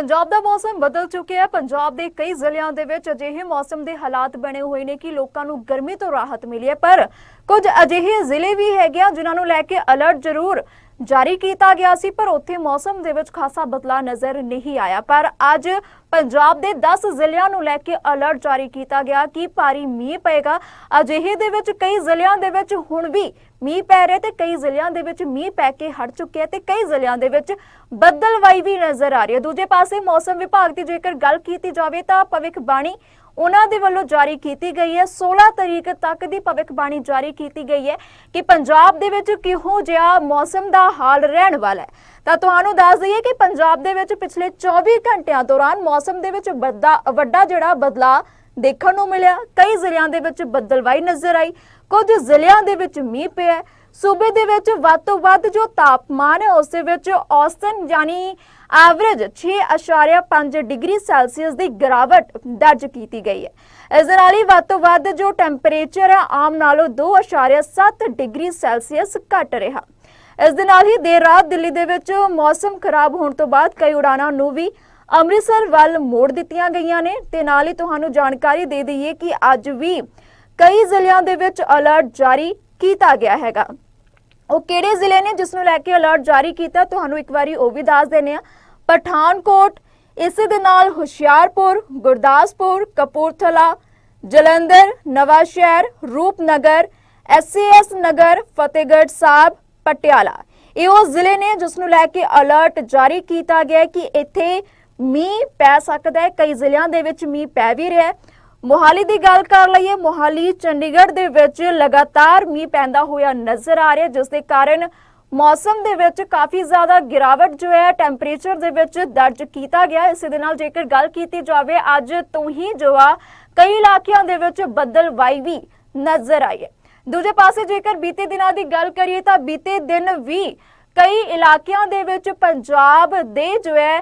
ਪੰਜਾਬ ਦਾ ਮੌਸਮ ਬਦਲ ਚੁੱਕਿਆ ਹੈ। ਪੰਜਾਬ ਦੇ ਕਈ ਜ਼ਿਲ੍ਹਿਆਂ ਦੇ ਵਿੱਚ ਅਜਿਹੇ ਮੌਸਮ ਦੇ ਹਾਲਾਤ ਬਣੇ ਹੋਏ ਨੇ ਕਿ ਲੋਕਾਂ ਨੂੰ ਗਰਮੀ ਤੋਂ ਰਾਹਤ ਮਿਲੀ ਹੈ। ਪਰ ਕੁਝ ਅਜਿਹੇ ਜ਼ਿਲ੍ਹੇ ਵੀ ਹੈਗੇ ਆ ਜਿਨ੍ਹਾਂ ਨੂੰ ਲੈ ਕੇ ਅਲਰਟ ਜ਼ਰੂਰ ਜਾਰੀ ਕੀਤਾ ਗਿਆ ਸੀ, ਪਰ ਉੱਥੇ ਮੌਸਮ ਦੇ ਵਿੱਚ ਖਾਸਾ ਬਦਲਾਅ ਨਜ਼ਰ ਨਹੀਂ ਆਇਆ। ਪਰ ਅੱਜ ਪੰਜਾਬ ਦੇ 10 ਜ਼ਿਲ੍ਹਿਆਂ ਨੂੰ ਲੈ ਕੇ ਅਲਰਟ ਜਾਰੀ ਕੀਤਾ ਗਿਆ ਕਿ ਭਾਰੀ ਮੀਂਹ ਪਏਗਾ। ਅਜਿਹੇ ਦੇ ਵਿੱਚ ਕਈ ਜ਼ਿਲ੍ਹਿਆਂ ਦੇ ਵਿੱਚ ਹੁਣ ਵੀ ਮੀਂਹ ਪੈ ਰਿਹਾ ਤੇ ਕਈ ਜ਼ਿਲ੍ਹਿਆਂ ਦੇ ਵਿੱਚ ਮੀਂਹ ਪੈ ਕੇ ਹਟ ਚੁੱਕਿਆ ਤੇ ਕਈ ਜ਼ਿਲ੍ਹਿਆਂ ਦੇ ਵਿੱਚ ਬੱਦਲਵਾਈ ਵੀ ਨਜ਼ਰ ਆ ਰਹੀ ਹੈ। ਦੂਜੇ ਪਾਸੇ ਮੌਸਮ ਵਿਭਾਗ ਦੀ ਜੇਕਰ ਗੱਲ ਕੀਤੀ ਜਾਵੇ ਤਾਂ ਭਵਿੱਖ ਬਾਣੀ ਉਹਨਾਂ ਦੇ ਵੱਲੋਂ ਜਾਰੀ ਕੀਤੀ ਗਈ ਹੈ। 16 ਤਰੀਕ ਤੱਕ ਦੀ ਭਵਿੱਖਬਾਣੀ ਜਾਰੀ ਕੀਤੀ ਗਈ ਹੈ ਕਿ ਪੰਜਾਬ ਦੇ ਵਿੱਚ ਕਿਹੋ ਜਿਹਾ ਮੌਸਮ ਦਾ ਹਾਲ ਰਹਿਣ ਵਾਲਾ ਹੈ। ਤਾਂ ਤੁਹਾਨੂੰ ਦੱਸ ਦਈਏ ਕਿ ਪੰਜਾਬ ਦੇ ਵਿੱਚ ਪਿਛਲੇ 24 ਘੰਟਿਆਂ ਦੌਰਾਨ ਮੌਸਮ ਦੇ ਵਿੱਚ ਵੱਡਾ ਵੱਡਾ ਜਿਹੜਾ ਬਦਲਾਅ ਦੇਖਣ ਨੂੰ ਮਿਲਿਆ। ਕਈ ਜ਼ਿਲ੍ਹਿਆਂ ਦੇ ਵਿੱਚ ਬੱਦਲਵਾਈ ਨਜ਼ਰ ਆਈ। ਕੁਝ ਜ਼ਿਲ੍ਹਿਆਂ ਦੇ ਵਿੱਚ ਮੀਂਹ ਪਿਆ ਸੂਬੇ ਦੇ ਵਿੱਚ ਵੱਧ ਤੋਂ ਵੱਧ ਜੋ ਤਾਪਮਾਨ ਹੈ, ਉਸ ਦੇ ਵਿੱਚ ਔਸਤਨ ਯਾਨੀ ਐਵਰੇਜ 6.5 ਡਿਗਰੀ ਸੈਲਸੀਅਸ ਦੀ ਗਿਰਾਵਟ ਦਰਜ ਕੀਤੀ ਗਈ ਹੈ। ਇਸ ਦੇ ਨਾਲ ਹੀ ਵੱਧ ਤੋਂ ਵੱਧ ਜੋ ਟੈਂਪਰੇਚਰ ਹੈ, ਆਮ ਨਾਲੋਂ 2.7 ਡਿਗਰੀ ਸੈਲਸੀਅਸ ਘਟ ਰਿਹਾ। ਇਸ ਦੇ ਨਾਲ ਹੀ ਦੇਰ ਰਾਤ ਦਿੱਲੀ ਦੇ ਵਿੱਚ ਮੌਸਮ ਖਰਾਬ ਹੋਣ ਤੋਂ ਬਾਅਦ ਕਈ ਉਡਾਣਾਂ ਨੂੰ ਵੀ ਅੰਮ੍ਰਿਤਸਰ ਵੱਲ ਮੋੜ ਦਿੱਤੀਆਂ ਗਈਆਂ ਨੇ। ਤੇ ਨਾਲ ਹੀ ਤੁਹਾਨੂੰ ਜਾਣਕਾਰੀ ਦੇ ਦਈਏ ਕਿ ਅੱਜ ਵੀ ਕਈ ਜ਼ਿਲ੍ਹਿਆਂ ਦੇ ਵਿੱਚ ਅਲਰਟ ਜਾਰੀ ਕੀਤਾ ਗਿਆ ਹੈਗਾ। ਉਹ ਕਿਹੜੇ ਜ਼ਿਲ੍ਹੇ ਨੇ ਜਿਸ ਨੂੰ ਲੈ ਕੇ ਅਲਰਟ ਜਾਰੀ ਕੀਤਾ, ਤੁਹਾਨੂੰ ਇੱਕ ਵਾਰੀ ਉਹ ਵੀ ਦੱਸ ਦਿੰਦੇ ਆ ਪਠਾਨਕੋਟ, ਇਸੇ ਦੇ ਨਾਲ ਹੁਸ਼ਿਆਰਪੁਰ, ਗੁਰਦਾਸਪੁਰ, ਕਪੂਰਥਲਾ, ਜਲੰਧਰ ਨਵਾਂ ਸ਼ਹਿਰ ਰੂਪਨਗਰ ਐਸਏਐਸ ਨਗਰ, ਫਤਿਹਗੜ੍ਹ ਸਾਹਿਬ, ਪਟਿਆਲਾ। ਇਹ ਉਹ ਜ਼ਿਲ੍ਹੇ ਨੇ ਜਿਸ ਨੂੰ ਲੈ ਕੇ ਅਲਰਟ ਜਾਰੀ ਕੀਤਾ ਗਿਆ ਕਿ ਇੱਥੇ ਮੀਂਹ ਪੈ ਸਕਦਾ ਹੈ। ਕਈ ਜ਼ਿਲ੍ਹਿਆਂ ਦੇ ਵਿੱਚ ਮੀਂਹ ਪੈ ਵੀ ਰਿਹਾ ਹੈ। ਮੋਹਾਲੀ ਦੀ ਗੱਲ ਕਰ ਲਈਏ, ਮੋਹਾਲੀ, ਚੰਡੀਗੜ੍ਹ ਦੇ ਵਿੱਚ ਲਗਾਤਾਰ ਮੀਂਹ ਪੈਂਦਾ ਹੋਇਆ ਨਜ਼ਰ ਆ ਰਿਹਾ, ਜਿਸ ਦੇ ਕਾਰਨ ਮੌਸਮ ਦੇ ਵਿੱਚ ਕਾਫੀ ਜ਼ਿਆਦਾ ਗਿਰਾਵਟ ਜੋ ਹੈ, ਟੈਂਪਰੇਚਰ ਦੇ ਵਿੱਚ ਦਰਜ ਕੀਤਾ ਗਿਆ। ਇਸੇ ਦੇ ਨਾਲ ਜੇਕਰ ਗੱਲ ਕੀਤੀ ਜਾਵੇ, ਅੱਜ ਤੋਂ ਹੀ ਜੋ ਆ, ਕਈ ਇਲਾਕਿਆਂ ਦੇ ਵਿੱਚ ਬੱਦਲਵਾਈ ਵੀ ਨਜ਼ਰ ਆਈ ਹੈ ਦੂਜੇ ਪਾਸੇ ਜੇਕਰ ਬੀਤੇ ਦਿਨਾਂ ਦੀ ਗੱਲ ਕਰੀਏ ਤਾਂ ਬੀਤੇ ਦਿਨ ਵੀ ਕਈ ਇਲਾਕਿਆਂ ਦੇ ਵਿੱਚ ਪੰਜਾਬ ਦੇ ਜੋ ਹੈ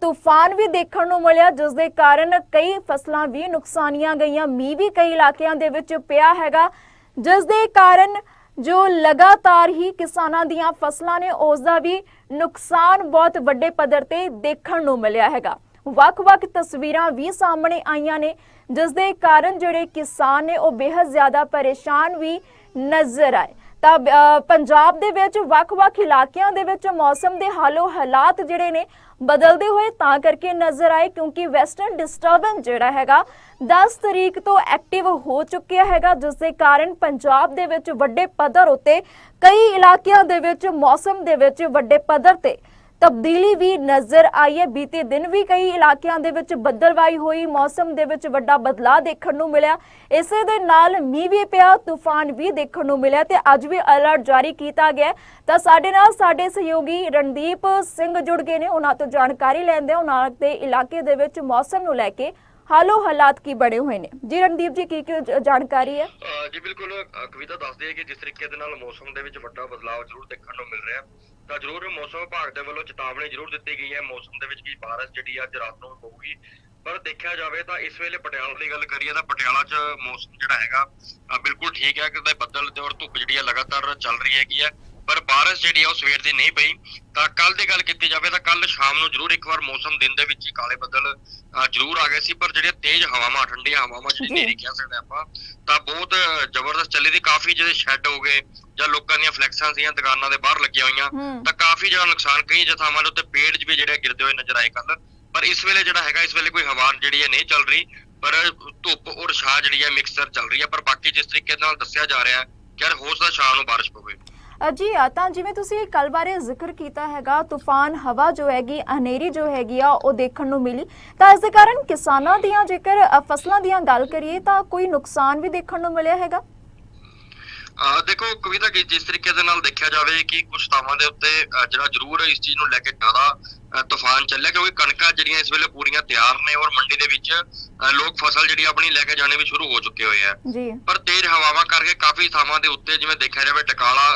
ਤੂਫਾਨ ਵੀ ਦੇਖਣ ਨੂੰ ਮਿਲਿਆ, ਜਿਸ ਦੇ ਕਾਰਨ ਕਈ ਫਸਲਾਂ ਵੀ ਨੁਕਸਾਨੀਆਂ ਗਈਆਂ। ਮੀਂਹ ਵੀ ਕਈ ਇਲਾਕਿਆਂ ਦੇ ਵਿੱਚ ਪਿਆ ਹੈਗਾ। ਜਿਸ ਦੇ ਕਾਰਨ ਜੋ ਲਗਾਤਾਰ ਹੀ ਕਿਸਾਨਾਂ ਦੀਆਂ ਫਸਲਾਂ ਨੇ, ਉਸ ਦਾ ਵੀ ਨੁਕਸਾਨ ਬਹੁਤ ਵੱਡੇ ਪੱਧਰ ਤੇ ਦੇਖਣ ਨੂੰ ਮਿਲਿਆ ਹੈਗਾ। ਵੱਖ-ਵੱਖ ਤਸਵੀਰਾਂ ਵੀ ਸਾਹਮਣੇ ਆਈਆਂ ਨੇ, ਜਿਸ ਦੇ ਕਾਰਨ ਜਿਹੜੇ ਕਿਸਾਨ ਨੇ, ਉਹ ਬੇहद ਜ਼ਿਆਦਾ ਪਰੇਸ਼ਾਨ ਵੀ ਨਜ਼ਰ ਆਏ। ਤਾਂ ਪੰਜਾਬ ਦੇ ਵਿੱਚ ਵੱਖ-ਵੱਖ ਇਲਾਕਿਆਂ ਦੇ ਵਿੱਚ ਮੌਸਮ ਦੇ ਹਾਲੋ ਹਾਲਾਤ ਜਿਹੜੇ ਨੇ ਬਦਲਦੇ ਹੋਏ ਤਾਂ ਕਰਕੇ ਨਜ਼ਰ ਆਏ ਕਿਉਂਕਿ ਵੈਸਟਰਨ ਡਿਸਟਰਬੈਂਸ ਜਿਹੜਾ ਹੈਗਾ 10 ਤਰੀਕ ਤੋਂ ਐਕਟਿਵ ਹੋ ਚੁੱਕਿਆ ਹੈਗਾ, ਜਿਸ ਦੇ ਕਾਰਨ ਪੰਜਾਬ ਦੇ ਵਿੱਚ ਵੱਡੇ ਪੱਧਰ ਉਤੇ ਕਈ ਇਲਾਕਿਆਂ ਦੇ ਵਿੱਚ ਮੌਸਮ ਦੇ ਵਿੱਚ ਵੱਡੇ ਪੱਧਰ ਤੇ ਤਬਦੀਲੀ ਵੀ ਨਜ਼ਰ ਆਈ ਹੈ। ਬੀਤੇ ਦਿਨ ਵੀ ਕਈ ਇਲਾਕਿਆਂ ਦੇ ਵਿੱਚ ਬੱਦਲਵਾਈ ਹੋਈ। ਮੌਸਮ ਦੇ ਵਿੱਚ ਵੱਡਾ ਬਦਲਾਅ ਦੇਖਣ ਨੂੰ ਮਿਲਿਆ। ਇਸੇ ਦੇ ਨਾਲ ਮੀਂਹ ਵੀ ਪਿਆ, ਤੂਫਾਨ ਵੀ ਦੇਖਣ ਨੂੰ ਮਿਲਿਆ ਤੇ ਅੱਜ ਵੀ ਅਲਰਟ ਜਾਰੀ ਕੀਤਾ ਗਿਆ ਤਾਂ ਸਾਡੇ ਨਾਲ ਸਾਡੇ ਸਹਿਯੋਗੀ ਰਣਦੀਪ ਸਿੰਘ ਜੁੜ ਗਏ ਨੇ। ਉਹਨਾਂ ਤੋਂ ਜਾਣਕਾਰੀ ਲੈਂਦੇ ਉਹਨਾਂ ਦੇ ਇਲਾਕੇ ਦੇ ਵਿੱਚ ਮੌਸਮ ਨੂੰ ਲੈ ਕੇ ਹਾਲੋ ਹਾਲਾਤ ਕੀ ਬਣੇ ਹੋਏ ਨੇ। ਜੀ ਰਣਦੀਪ ਜੀ ਕੀ ਕੀ ਜਾਣਕਾਰੀ ਹੈ? ਜੀ ਬਿਲਕੁਲ ਕਵਿਤਾ ਦੱਸਦੀ ਹੈ ਕਿ ਜਿਸ ਤਰੀਕੇ ਦੇ ਨਾਲ ਮੌਸਮ ਦੇ ਵਿੱਚ ਵੱਡਾ ਬਦਲਾਅ ਜ਼ਰੂਰ ਦੇਖਣ ਨੂੰ ਮਿਲ ਰਿਹਾ। ਤਾਂ ਜ਼ਰੂਰ ਮੌਸਮ ਵਿਭਾਗ ਦੇ ਵੱਲੋਂ ਚੇਤਾਵਨੀ ਜ਼ਰੂਰ ਦਿੱਤੀ ਗਈ ਹੈ, ਮੌਸਮ ਦੇ ਵਿੱਚ ਕੀ ਬਾਰਿਸ਼ ਜਿਹੜੀ ਅੱਜ ਰਾਤ ਨੂੰ ਹੋਊਗੀ। ਪਰ ਦੇਖਿਆ ਜਾਵੇ ਤਾਂ ਇਸ ਵੇਲੇ ਪਟਿਆਲਾ ਦੀ ਗੱਲ ਕਰੀਏ ਤਾਂ ਪਟਿਆਲਾ 'ਚ ਮੌਸਮ ਜਿਹੜਾ ਹੈਗਾ ਬਿਲਕੁਲ ਠੀਕ ਹੈ ਕਿਤੇ ਬੱਦਲ ਤੇ ਔਰ ਧੁੱਪ ਜਿਹੜੀ ਹੈ ਲਗਾਤਾਰ ਚੱਲ ਰਹੀ ਹੈਗੀ ਹੈ। ਪਰ ਬਾਰਿਸ਼ ਜਿਹੜੀ ਹੈ ਉਹ ਸਵੇਰ ਦੀ ਨਹੀਂ ਪਈ। ਤਾਂ ਕੱਲ ਦੀ ਗੱਲ ਕੀਤੀ ਜਾਵੇ ਤਾਂ ਕੱਲ ਸ਼ਾਮ ਨੂੰ ਜ਼ਰੂਰ ਇੱਕ ਵਾਰ ਮੌਸਮ ਦਿਨ ਦੇ ਵਿੱਚ ਹੀ ਕਾਲੇ ਬੱਦਲ ਜ਼ਰੂਰ ਆ ਗਏ ਸੀ ਪਰ ਜਿਹੜੇ ਤੇਜ਼ ਹਵਾਵਾਂ ਠੰਡੀਆਂ ਹਵਾਵਾਂ। ਜਿਹੜੀ ਨਹੀਂ ਕਹਿ ਸਕਦੇ ਆਪਾਂ ਤਾਂ ਬਹੁਤ ਜ਼ਬਰਦਸਤ ਚੱਲੀ ਦੀ। ਕਾਫੀ ਜਿਹੜੇ ਸ਼ੈੱਡ ਹੋ ਗਏ ਜਾਂ ਲੋਕਾਂ ਦੀਆਂ ਫਲੈਕਸਾਂ ਸੀਆਂ ਦੁਕਾਨਾਂ ਦੇ ਬਾਹਰ ਲੱਗੀਆਂ ਹੋਈਆਂ ਤਾਂ ਕਾਫੀ ਜ਼ਿਆਦਾ ਨੁਕਸਾਨ ਕਈ ਜਥਾਵਾਂ ਦੇ ਉੱਤੇ ਪੇੜ ਵੀ ਜਿਹੜੇ ਗਿਰਦੇ ਹੋਏ ਨਜ਼ਰ ਆਏ ਕੱਲ ਪਰ ਇਸ ਵੇਲੇ ਜਿਹੜਾ ਹੈਗਾ ਇਸ ਵੇਲੇ ਕੋਈ ਹਵਾ ਜਿਹੜੀ ਹੈ ਨਹੀਂ ਚੱਲ ਰਹੀ ਪਰ ਧੁੱਪ ਔਰ ਛਾਂ ਜਿਹੜੀ ਹੈ ਮਿਕਸਰ ਚੱਲ ਰਹੀ ਹੈ। ਪਰ ਬਾਕੀ ਜਿਸ ਤਰੀਕੇ ਨਾਲ ਦੱਸਿਆ ਜਾ ਰਿਹਾ ਹੈ ਕਿ ਯਾਰ ਹੋ ਸਕਦਾ ਸ਼ਾਮ ਨੂੰ ਬਾਰਿਸ਼ ਪਵੇ। ਜੀ ਆ ਤਾਂ ਜਿਵੇਂ ਤੁਸੀਂ ਕੱਲ ਬਾਰੇ ਜ਼ਿਕਰ ਕੀਤਾ ਹੈਗਾ ਤੂਫਾਨ ਹਵਾ ਜੋ ਹੈਗੀ ਹਨੇਰੀ ਜੋ ਹੈਗੀ ਆ ਉਹ ਦੇਖਣ ਨੂੰ ਮਿਲੀ। ਤਾਂ ਇਸ ਦੇ ਕਾਰਨ ਕਿਸਾਨਾਂ ਦੀਆਂ ਜੇਕਰ ਫਸਲਾਂ ਦੀਆਂ ਗੱਲ ਕਰੀਏ ਤਾਂ ਕੋਈ ਨੁਕਸਾਨ ਵੀ ਦੇਖਣ ਨੂੰ ਮਿਲਿਆ ਹੈਗਾ? ਅਹ ਦੇਖੋ ਕਵਿਤਾ ਕਿ ਜਿਸ ਤਰੀਕੇ ਦੇ ਨਾਲ ਦੇਖਿਆ ਜਾਵੇ ਕਿ ਕੁਝ ਥਾਵਾਂ ਦੇ ਉੱਤੇ ਜਿਹੜਾ ਜ਼ਰੂਰ ਇਸ ਚੀਜ਼ ਨੂੰ ਲੈ ਕੇ ਜ਼ਿਆਦਾ ਤੂਫਾਨ ਚੱਲਿਆ ਕਿਉਂਕਿ ਕਣਕਾਂ ਜਿਹੜੀਆਂ ਇਸ ਵੇਲੇ ਪੂਰੀਆਂ ਤਿਆਰ ਨੇ ਔਰ ਮੰਡੀ ਦੇ ਵਿੱਚ ਲੋਕ ਫਸਲ ਜਿਹੜੀ ਆਪਣੀ ਲੈ ਕੇ ਜਾਣੇ ਵੀ ਸ਼ੁਰੂ ਹੋ ਚੁੱਕੇ ਹੋਏ ਆ। ਜੀ। ਪਰ ਤੇਜ਼ ਹਵਾਵਾਂ ਕਰਕੇ ਕਾਫੀ ਥਾਵਾਂ ਦੇ ਉੱਤੇ ਜਿਵੇਂ ਦੇਖਿਆ ਜਾਵੇ ਟਕਾਲਾ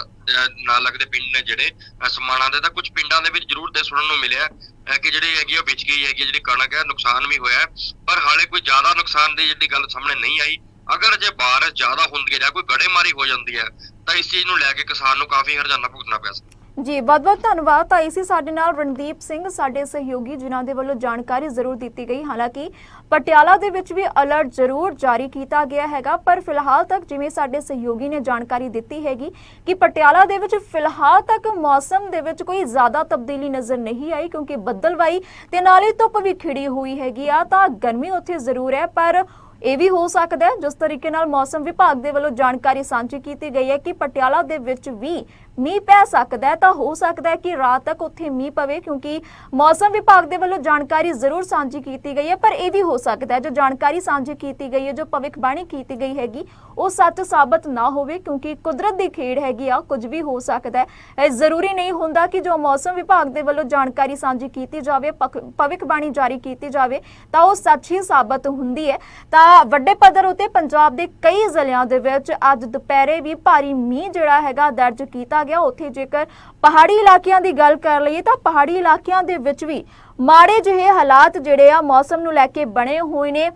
ਨਾਲ ਲੱਗਦੇ ਪਿੰਡ ਨੇ ਜਿਹੜੇ, ਅਹ ਸਮਾਣਾ ਦੇ, ਤਾਂ ਕੁਝ ਪਿੰਡਾਂ ਦੇ ਵਿੱਚ ਜ਼ਰੂਰ ਦੇ ਸੁਣਨ ਨੂੰ ਮਿਲਿਆ ਕਿ ਜਿਹੜੀ ਹੈਗੀ ਉਹ ਵਿਚ ਗਈ ਹੈਗੀ ਜਿਹੜੀ ਕਣਕ ਹੈ, ਨੁਕਸਾਨ ਵੀ ਹੋਇਆ ਪਰ ਹਾਲੇ ਕੋਈ ਜ਼ਿਆਦਾ ਨੁਕਸਾਨ ਦੀ ਜਿਹੜੀ ਗੱਲ ਸਾਹਮਣੇ ਨਹੀਂ ਆਈ। ਅਗਰ ਜੇ ਬਾਰਿਸ਼ ਜ਼ਿਆਦਾ ਹੁੰਦੀ ਹੈ ਜਾਂ ਕੋਈ ਗੜੇਮਾਰੀ ਹੋ ਜਾਂਦੀ ਹੈ, ਤਾਂ ਇਸ ਚੀਜ਼ ਨੂੰ ਲੈ ਕੇ ਕਿਸਾਨ ਨੂੰ ਕਾਫੀ ਹਰਜਾਨਾ ਭੁਗਤਣਾ ਪਿਆ ਸਕਦਾ ਜੀ ਬਹੁਤ ਬਹੁਤ ਧੰਨਵਾਦ। ਤਾਂ ਇਸੀ ਸਾਡੇ ਨਾਲ ਰਣਦੀਪ ਸਿੰਘ, ਸਾਡੇ ਸਹਿਯੋਗੀ, ਜਿਨ੍ਹਾਂ ਦੇ ਵੱਲੋਂ ਜਾਣਕਾਰੀ ਜ਼ਰੂਰ ਦਿੱਤੀ ਗਈ। ਹਾਲਾਂਕਿ ਪਟਿਆਲਾ ਦੇ ਵਿੱਚ ਵੀ ਅਲਰਟ ਜ਼ਰੂਰ ਜਾਰੀ ਕੀਤਾ ਗਿਆ ਹੈਗਾ, ਪਰ ਫਿਲਹਾਲ ਤੱਕ ਜਿਵੇਂ ਸਾਡੇ ਸਹਿਯੋਗੀ ਨੇ ਜਾਣਕਾਰੀ ਦਿੱਤੀ ਹੈਗੀ ਕਿ ਪਟਿਆਲਾ ਦੇ ਵਿੱਚ ਫਿਲਹਾਲ ਤੱਕ ਮੌਸਮ ਦੇ ਵਿੱਚ ਕੋਈ ਜ਼ਿਆਦਾ ਤਬਦੀਲੀ ਨਜ਼ਰ ਨਹੀਂ ਆਈ, ਕਿਉਂਕਿ ਬੱਦਲਵਾਈ ਤੇ ਨਾਲ ਹੀ ਧੁੱਪ ਵੀ ਖਿੜੀ ਹੋਈ ਹੈਗੀ ਆ, ਤਾਂ ਗਰਮੀ ਉੱਥੇ ਜ਼ਰੂਰ ਹੈ। ਪਰ ਇਹ ਵੀ ਹੋ ਸਕਦਾ ਹੈ, ਜਿਸ ਤਰੀਕੇ ਨਾਲ ਮੌਸਮ ਵਿਭਾਗ ਦੇ ਵੱਲੋਂ ਜਾਣਕਾਰੀ ਸਾਂਝੀ ਕੀਤੀ ਗਈ ਹੈ ਕਿ ਪਟਿਆਲਾ ਦੇ ਵਿੱਚ ਵੀ ਮੀਂਹ ਪੈ ਸਕਦਾ ਹੈ, ਤਾਂ ਹੋ ਸਕਦਾ ਹੈ ਕਿ ਰਾਤ ਤੱਕ ਉੱਥੇ ਮੀਂਹ ਪਵੇ, ਕਿਉਂਕਿ ਮੌਸਮ ਵਿਭਾਗ ਦੇ ਵੱਲੋਂ ਜਾਣਕਾਰੀ ਜ਼ਰੂਰ ਸਾਂਝੀ ਕੀਤੀ ਗਈ ਹੈ, ਪਰ ਇਹ ਵੀ ਹੋ ਸਕਦਾ ਹੈ, ਜੋ ਜਾਣਕਾਰੀ ਸਾਂਝੀ ਕੀਤੀ ਗਈ ਹੈ, ਜੋ ਭਵਿੱਖਬਾਣੀ ਕੀਤੀ ਗਈ ਹੈਗੀ, ਉਹ ਸੱਚ ਸਾਬਤ ਨਾ ਹੋਵੇ, ਕਿਉਂਕਿ ਕੁਦਰਤ ਦੀ ਖੇਡ ਹੈਗੀ ਆ, ਕੁਝ ਵੀ ਹੋ ਸਕਦਾ ਹੈ। ਇਹ ਜ਼ਰੂਰੀ ਨਹੀਂ ਹੁੰਦਾ ਕਿ ਜੋ ਮੌਸਮ ਵਿਭਾਗ ਦੇ ਵੱਲੋਂ ਜਾਣਕਾਰੀ ਸਾਂਝੀ ਕੀਤੀ ਜਾਵੇ ਪਖ- ਭਵਿੱਖਬਾਣੀ ਜਾਰੀ ਕੀਤੀ ਜਾਵੇ, ਤਾਂ ਉਹ ਸੱਚ ਹੀ ਸਾਬਤ ਹੁੰਦੀ ਹੈ। ਤਾਂ ਵੱਡੇ ਪੱਧਰ ਉਤੇ ਪੰਜਾਬ ਦੇ ਕਈ ਜ਼ਿਲ੍ਹਿਆਂ ਦੇ ਵਿੱਚ ਅੱਜ ਦੁਪਹਿਰੇ ਵੀ ਭਾਰੀ ਮੀਂਹ ਜਿਹੜਾ ਹੈਗਾ ਦਰਜ ਕੀਤਾ ਗਿਆ। ਉੱਥੇ ਜੇਕਰ ਪਹਾੜੀ ਇਲਾਕਿਆਂ ਦੀ ਗੱਲ ਕਰ ਲਈਏ ਤਾਂ ਪਹਾੜੀ ਇਲਾਕਿਆਂ ਦੇ ਵਿੱਚ ਵੀ ਮਾੜੇ ਜਿਹੇ ਹਾਲਾਤ ਜਿਹੜੇ ਆ ਮੌਸਮ ਨੂੰ ਲੈ ਕੇ ਬਣੇ ਹੋਏ ਨੇ।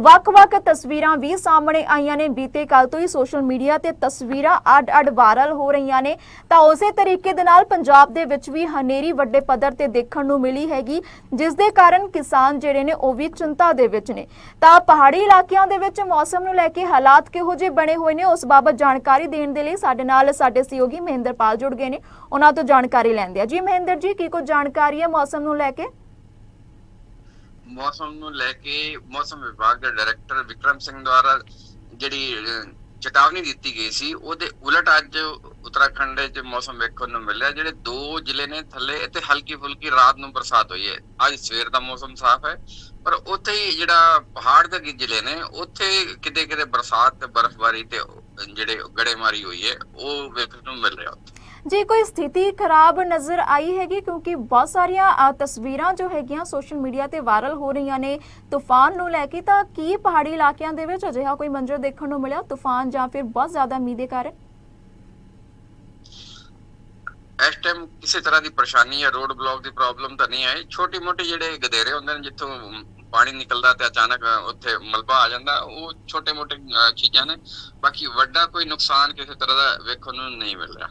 ਵੱਖ-ਵੱਖ ਤਸਵੀਰਾਂ ਵੀ ਸਾਹਮਣੇ ਆਈਆਂ ਨੇ। ਬੀਤੇ ਕੱਲ ਤੋਂ ਹੀ ਸੋਸ਼ਲ ਮੀਡੀਆ ਤੇ ਤਸਵੀਰਾਂ ਅੱਡ-ਅੱਡ ਵਾਇਰਲ ਹੋ ਰਹੀਆਂ ਨੇ। ਤਾਂ ਉਸੇ ਤਰੀਕੇ ਦੇ ਨਾਲ ਪੰਜਾਬ ਦੇ ਵਿੱਚ ਵੀ ਹਨੇਰੀ ਵੱਡੇ ਪੱਧਰ ਤੇ ਦੇਖਣ ਨੂੰ ਮਿਲੀ ਹੈਗੀ, ਜਿਸ ਦੇ ਕਾਰਨ ਕਿਸਾਨ ਜਿਹੜੇ ਨੇ ਉਹ ਵੀ ਚਿੰਤਾ ਦੇ ਵਿੱਚ ਨੇ। ਤਾਂ ਪਹਾੜੀ ਇਲਾਕਿਆਂ ਦੇ ਵਿੱਚ ਮੌਸਮ ਨੂੰ ਲੈ ਕੇ ਹਾਲਾਤ ਕਿਹੋ ਜਿਹੇ ਬਣੇ ਹੋਏ ਨੇ, ਉਸ ਬਾਬਤ ਜਾਣਕਾਰੀ ਦੇਣ ਦੇ ਲਈ ਸਾਡੇ ਨਾਲ ਸਾਡੇ ਸਹਿਯੋਗੀ ਮਹਿੰਦਰਪਾਲ ਜੁੜ ਗਏ ਨੇ। ਉਹਨਾਂ ਤੋਂ ਜਾਣਕਾਰੀ ਲੈਂਦੇ ਆ ਜੀ ਮਹਿੰਦਰ ਜੀ, ਕੀ ਕੁਝ ਜਾਣਕਾਰੀ ਹੈ ਮੌਸਮ ਨੂੰ ਲੈ ਕੇ? ਮੌਸਮ ਨੂੰ ਲੈ ਕੇ ਮੌਸਮ ਵਿਭਾਗ ਦੇ ਡਾਇਰੈਕਟਰ ਵਿਕਰਮ ਸਿੰਘ ਦੁਆਰਾ ਜਿਹੜੀ ਚੇਤਾਵਨੀ ਦਿੱਤੀ ਗਈ ਸੀ, ਉਹਦੇ ਉਲਟ ਅੱਜ ਉੱਤਰਾਖੰਡ ਵਿੱਚ ਮੌਸਮ ਵੇਖਣ ਨੂੰ ਮਿਲਿਆ, ਜਿਹੜੇ ਦੋ ਜ਼ਿਲ੍ਹੇ ਨੇ ਥੱਲੇ ਇੱਥੇ ਹਲਕੀ ਫੁਲਕੀ ਰਾਤ ਨੂੰ ਬਰਸਾਤ ਹੋਈ ਹੈ। ਅੱਜ ਸਵੇਰ ਦਾ ਮੌਸਮ ਸਾਫ਼ ਹੈ, ਪਰ ਉੱਥੇ ਹੀ ਜਿਹੜਾ ਪਹਾੜ ਦੇ ਜ਼ਿਲ੍ਹੇ ਨੇ, ਉੱਥੇ ਕਿਤੇ ਕਿਤੇ ਬਰਸਾਤ ਤੇ ਬਰਫ਼ਬਾਰੀ ਤੇ ਜਿਹੜੇ ਗੜੇਮਾਰੀ ਹੋਈ ਹੈ, ਉਹ ਵੇਖਣ ਨੂੰ ਮਿਲ ਰਿਹਾ ਉੱਥੇ। ਜੀ ਕੋਈ ਸਥਿਤੀ ਖਰਾਬ ਨਜ਼ਰ ਆਈ ਹੈਗੀ, ਕਿਉਂਕਿ ਬਹੁਤ ਸਾਰੀਆਂ ਤਸਵੀਰਾਂ ਜੋ ਹੈਗੀਆਂ ਸੋਸ਼ਲ ਮੀਡੀਆ ਤੇ ਵਾਇਰਲ ਹੋ ਰਹੀਆਂ ਨੇ ਤੂਫਾਨ ਨੂੰ ਲੈ ਕੇ, ਤਾਂ ਕੀ ਪਹਾੜੀ ਇਲਾਕਿਆਂ ਦੇ ਵਿੱਚ ਅਜਿਹਾ ਕੋਈ ਮੰਜ਼ਰ ਦੇਖਣ ਨੂੰ ਮਿਲਿਆ ਤੂਫਾਨ ਜਾਂ ਫਿਰ ਬਹੁਤ ਜ਼ਿਆਦਾ ਮੀਂਹ ਦੇ ਕਾਰਨ? ਇਸ ਟਾਈਮ ਕਿਸੇ ਤਰ੍ਹਾਂ ਦੀ ਪਰੇਸ਼ਾਨੀ ਜਾਂ ਰੋਡ ਬਲੌਕ ਦੀ ਪ੍ਰੋਬਲਮ ਤਾਂ ਨਹੀਂ ਆਈ। ਛੋਟੀ ਮੋਟੀ ਜਿਹੜੇ ਗਧੇਰੇ ਹੁੰਦੇ ਨੇ, ਜਿੱਥੋਂ ਪਾਣੀ ਨਿਕਲਦਾ ਤੇ ਅਚਾਨਕ ਉੱਥੇ ਮਲਬਾ ਆ ਜਾਂਦਾ, ਉਹ ਛੋਟੇ ਮੋਟੇ ਚੀਜ਼ਾਂ ਨੇ। ਬਾਕੀ ਵੱਡਾ ਕੋਈ ਨੁਕਸਾਨ ਕਿਸੇ ਤਰ੍ਹਾਂ ਦਾ ਵੇਖਣ ਨੂੰ ਨਹੀਂ ਮਿਲ ਰਿਹਾ।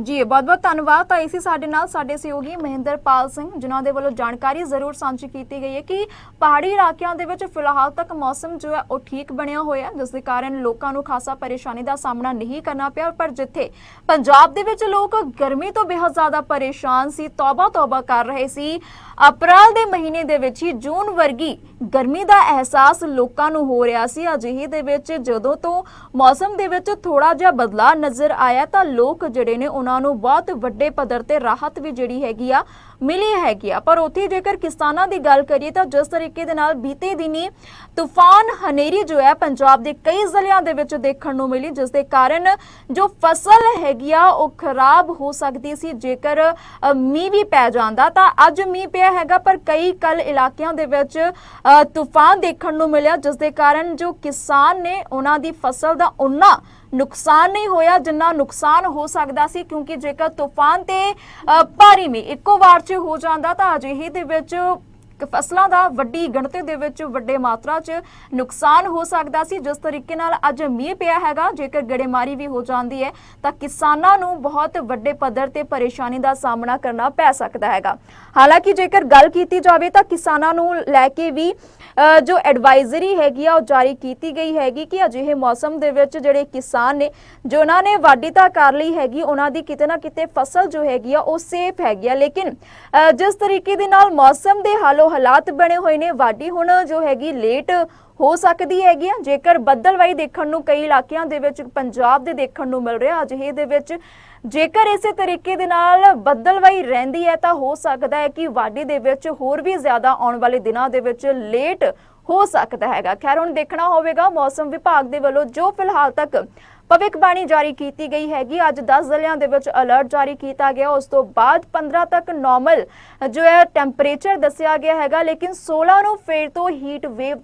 ਜੀ ਬਹੁਤ ਬਹੁਤ ਧੰਨਵਾਦ। ਤਾਂ ਇਸੇ ਸਾਡੇ ਨਾਲ ਸਾਡੇ ਸਹਿਯੋਗੀ ਮਹਿੰਦਰਪਾਲ ਸਿੰਘ ਜਿਨ੍ਹਾਂ ਦੇ ਵੱਲੋਂ ਜਾਣਕਾਰੀ ਜ਼ਰੂਰ ਸਾਂਝੀ ਕੀਤੀ ਗਈ ਹੈ ਕਿ ਪਹਾੜੀ ਇਲਾਕਿਆਂ ਦੇ ਵਿੱਚ ਫਿਲਹਾਲ ਤੱਕ ਮੌਸਮ ਜੋ ਹੈ ਉਹ ਠੀਕ ਬਣਿਆ ਹੋਇਆ ਹੈ, ਜਿਸ ਦੇ ਕਾਰਨ ਲੋਕਾਂ ਨੂੰ ਖਾਸਾ ਪਰੇਸ਼ਾਨੀ ਦਾ ਸਾਹਮਣਾ ਨਹੀਂ ਕਰਨਾ ਪਿਆ। ਪਰ ਜਿੱਥੇ ਪੰਜਾਬ ਦੇ ਵਿੱਚ ਲੋਕ ਗਰਮੀ ਤੋਂ ਬੇਹੱਦ ਜ਼ਿਆਦਾ ਪਰੇਸ਼ਾਨ ਸੀ ਤੌਬਾ ਤੌਬਾ ਕਰ ਰਹੇ ਸੀ ਅਪ੍ਰੈਲ ਦੇ ਮਹੀਨੇ ਦੇ ਵਿੱਚ ਹੀ ਜੂਨ ਵਰਗੀ ਗਰਮੀ ਦਾ ਅਹਿਸਾਸ ਲੋਕਾਂ ਨੂੰ ਹੋ ਰਿਹਾ ਸੀ। ਅਜਿਹੇ ਦੇ ਵਿੱਚ ਜਦੋਂ ਤੋਂ ਮੌਸਮ ਦੇ ਵਿੱਚ ਥੋੜਾ ਜਿਹਾ ਬਦਲਾਅ ਨਜ਼ਰ ਆਇਆ ਤਾਂ ਲੋਕ ਜਿਹੜੇ ਨੇ ਉਹਨਾਂ ਨੂੰ ਬਹੁਤ ਵੱਡੇ ਪੱਧਰ ਤੇ ਰਾਹਤ ਵੀ ਜਿਹੜੀ ਹੈਗੀ ਆ ਮਿਲੀ ਹੈਗੀ ਆ। ਪਰ ਉੱਥੇ ਜੇਕਰ ਕਿਸਾਨਾਂ ਦੀ ਗੱਲ ਕਰੀਏ ਤਾਂ ਜਿਸ ਤਰੀਕੇ ਦੇ ਨਾਲ ਬੀਤੇ ਦਿਨੀ ਤੂਫਾਨ ਹਨੇਰੀ ਜੋ ਹੈ ਪੰਜਾਬ ਦੇ ਕਈ ਜ਼ਿਲ੍ਹਿਆਂ ਦੇ ਵਿੱਚ ਦੇਖਣ ਨੂੰ ਮਿਲੀ ਜਿਸ ਦੇ ਕਾਰਨ ਜੋ ਫਸਲ ਹੈਗੀ ਆ ਉਹ ਖਰਾਬ ਹੋ ਸਕਦੀ ਸੀ। ਜੇਕਰ ਅ, ਮੀਂਹ ਵੀ ਪੈ ਜਾਂਦਾ ਤਾਂ ਅੱਜ ਮੀਂਹ ਪਿਆ ਹੈਗਾ ਪਰ ਕਈ ਕੱਲ ਇਲਾਕਿਆਂ ਦੇ ਵਿੱਚ ਤੂਫਾਨ ਦੇਖਣ ਨੂੰ ਮਿਲਿਆ ਜਿਸ ਦੇ ਕਾਰਨ ਜੋ ਕਿਸਾਨ ਨੇ ਉਹਨਾਂ ਦੀ ਫਸਲ ਦਾ ਉਨਾ ਨੁਕਸਾਨ ਨਹੀਂ ਹੋਇਆ, ਜਿੰਨਾ ਨੁਕਸਾਨ ਹੋ ਸਕਦਾ ਸੀ, ਕਿਉਂਕਿ ਜੇਕਰ ਤੂਫਾਨ ਤੇ ਭਾਰੀ ਮੀਂਹ ਇੱਕੋ ਵਾਰ 'ਚ ਹੋ ਜਾਂਦਾ ਤਾਂ ਅਜਿਹੇ ਦੇ ਵਿੱਚ ਕ- ਫਸਲਾਂ ਦਾ ਵੱਡੀ ਗਿਣਤੀ ਦੇ ਵਿੱਚ ਵੱਡੇ ਮਾਤਰਾ 'ਚ ਨੁਕਸਾਨ ਹੋ ਸਕਦਾ ਸੀ। ਜਿਸ ਤਰੀਕੇ ਨਾਲ ਅੱਜ ਮੀਂਹ ਪਿਆ ਹੈਗਾ, ਜੇਕਰ ਗੜੇਮਾਰੀ ਵੀ ਹੋ ਜਾਂਦੀ ਹੈ, ਤਾਂ ਕਿਸਾਨਾਂ ਨੂੰ ਬਹੁਤ ਵੱਡੇ ਪੱਧਰ ਤੇ ਪਰੇਸ਼ਾਨੀ ਦਾ ਸਾਹਮਣਾ ਕਰਨਾ ਪੈ ਸਕਦਾ ਹੈਗਾ। ਹਾਲਾਂਕਿ ਜੇਕਰ ਗੱਲ ਕੀਤੀ ਜਾਵੇ, ਤਾਂ ਕਿਸਾਨਾਂ ਨੂੰ ਲੈ ਕੇ ਵੀ ਜੋ ਐਡਵਾਈਜ਼ਰੀ ਹੈਗੀ ਆ, ਉਹ ਜਾਰੀ ਕੀਤੀ ਗਈ ਹੈਗੀ ਕਿ ਅਜਿਹੇ ਮੌਸਮ ਦੇ ਵਿੱਚ ਜਿਹੜੇ ਕਿਸਾਨ ਨੇ, ਜੋ ਉਹਨਾਂ ਨੇ ਵਾਢੀ ਤਾਂ ਕਰ ਲਈ ਹੈਗੀ, ਉਹਨਾਂ ਦੀ ਕਿਤੇ ਨਾ ਕਿਤੇ ਫਸਲ ਜੋ ਹੈਗੀ ਆ, ਉਹ ਸੇਫ ਹੈਗੀ ਆ। ਲੇਕਿਨ ਜਿਸ ਤਰੀਕੇ ਦੇ ਨਾਲ ਮੌਸਮ ਦੇ ਹਾਲੋ ਹਾਲਾਤ ਬਣੇ ਹੋਏ ਨੇ। ਵਾਢੀ ਹੁਣ ਜੋ ਹੈਗੀ ਲੇਟ ਹੋ ਸਕਦੀ ਹੈਗੀ ਆ। ਜੇਕਰ ਬੱਦਲਵਾਈ ਦੇਖਣ ਨੂੰ ਕਈ ਇਲਾਕਿਆਂ ਦੇ ਵਿੱਚ, ਪੰਜਾਬ ਦੇ ਦੇਖਣ ਨੂੰ ਮਿਲ ਰਿਹਾ, ਅਜਿਹੇ ਦੇ ਵਿੱਚ ਜੇਕਰ ਇਸੇ ਤਰੀਕੇ ਦੇ ਨਾਲ ਬੱਦਲਵਾਈ ਰਹਿੰਦੀ ਹੈ, ਤਾਂ ਹੋ ਸਕਦਾ ਹੈ ਕਿ ਵਾਢੀ ਦੇ ਵਿੱਚ ਹੋਰ ਵੀ ਜ਼ਿਆਦਾ ਆਉਣ ਵਾਲੇ ਦਿਨਾਂ ਦੇ ਵਿੱਚ ਲੇਟ ਹੋ ਸਕਦਾ ਹੈਗਾ। ਖੈਰ, ਹੁਣ ਦੇਖਣਾ ਹੋਵੇਗਾ, ਮੌਸਮ ਵਿਭਾਗ ਦੇ ਵੱਲੋਂ ਜੋ ਫਿਲਹਾਲ ਤੱਕ ਭਵਿੱਖਬਾਣੀ ਜਾਰੀ ਕੀਤੀ ਗਈ ਹੈਗੀ। ਅੱਜ 10 ਜ਼ਿਲ੍ਹਿਆਂ ਦੇ ਵਿੱਚ ਅਲਰਟ ਜਾਰੀ ਕੀਤਾ ਗਿਆ। ਉਸ ਤੋਂ ਬਾਅਦ 15 ਤੱਕ ਨਾਰਮਲ ਜੋ ਹੈ ਟੈਂਪਰੇਚਰ ਦੱਸਿਆ ਗਿਆ ਹੈਗਾ, ਲੇਕਿਨ 16 ਨੂੰ ਫੇਰ ਤੋਂ ਹੀਟ ਵੇਵ